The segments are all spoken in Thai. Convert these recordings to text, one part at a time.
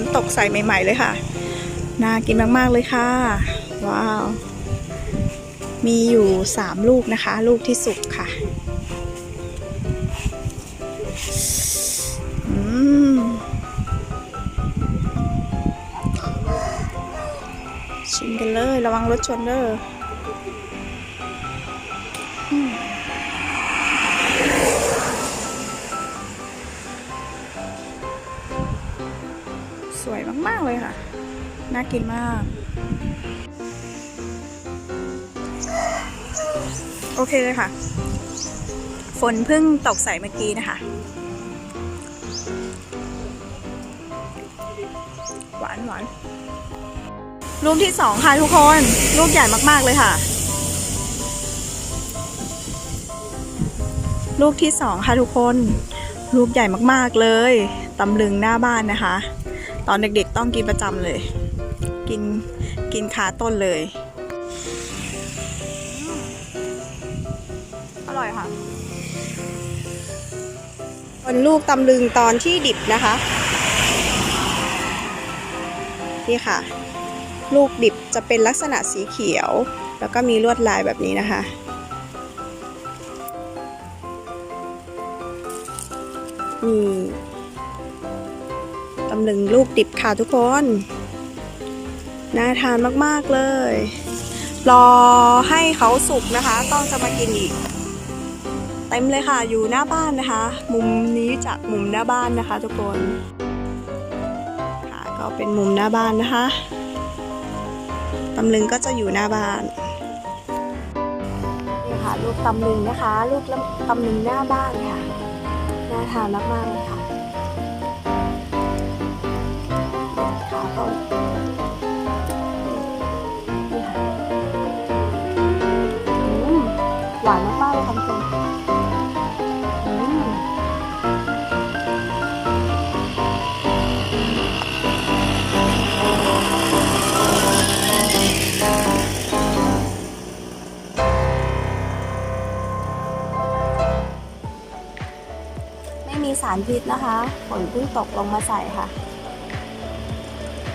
นตกใส่ใหม่ ๆ เลยค่ะ น่ากินมากๆเลยค่ะ ว้าว มีอยู่ 3 ลูกนะคะ ลูกที่สุกค่ะอืมชิมกันเลย ระวังรถชนเด้อ สวยมาก ๆ เลยค่ะ น่ากินมาก โอเคเลยค่ะ ฝนเพิ่งตกใส่เมื่อกี้นะคะ หวานหวานลูกที่สองค่ะทุกคนลูกใหญ่มาก ๆ เลยค่ะลูกที่สองค่ะทุกคน ลูกใหญ่มากๆเลย ตำลึงหน้าบ้านนะคะ ตอนเด็กๆต้องกินประจำเลย กินกินขาต้นเลย อร่อยค่ะเป็นลูกตำลึงตอนที่ดิบนะคะ นี่ค่ะ ลูกดิบจะเป็นลักษณะสีเขียว แล้วก็มีลวดลายแบบนี้นะคะนี่ ตำลึงลูกดิบค่ะทุกคน น่าทานมากๆเลย รอให้เขาสุกนะคะ ต้องจะมากินอีก เต็มเลยค่ะอยู่หน้าบ้านนะคะ มุมนี้จากมุมหน้าบ้านนะคะ ทุกคน ค่ะก็เป็นมุมหน้าบ้านนะคะตำลึงก็จะอยู่หน้าบ้านนี่ค่ะลูกตำลึงนะคะ ลูกตำลึงหน้าบ้านค่ะน่าทานมากๆเลยค่ะ สารพิษนะคะฝนเพิ่งตกลงมาใส่ค่ะ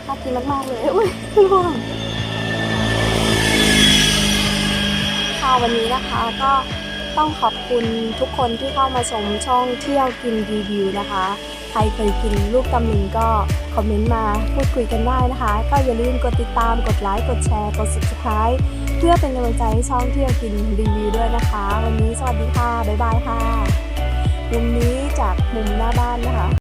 น่ากินมากๆเลยอุ้ยร่วงค่ะวันนี้นะคะก็ต้องขอบคุณทุกคนที่เข้ามาชมช่องเที่ยวกินรีวิวนะคะ ใครเคยกินลูกตำลึงก็คอมเมนต์มาพูดคุยกันได้นะคะ ก็อย่าลืมกดติดตามกดไลค์กดแชร์กด subscribe เพื่อเป็นกำลังใจให้ช่องเที่ยวกินรีวิวด้วยนะคะ วันนี้สวัสดีค่ะ บ๊ายบายค่ะ มุมนี้จากมุมหน้าบ้านนะคะ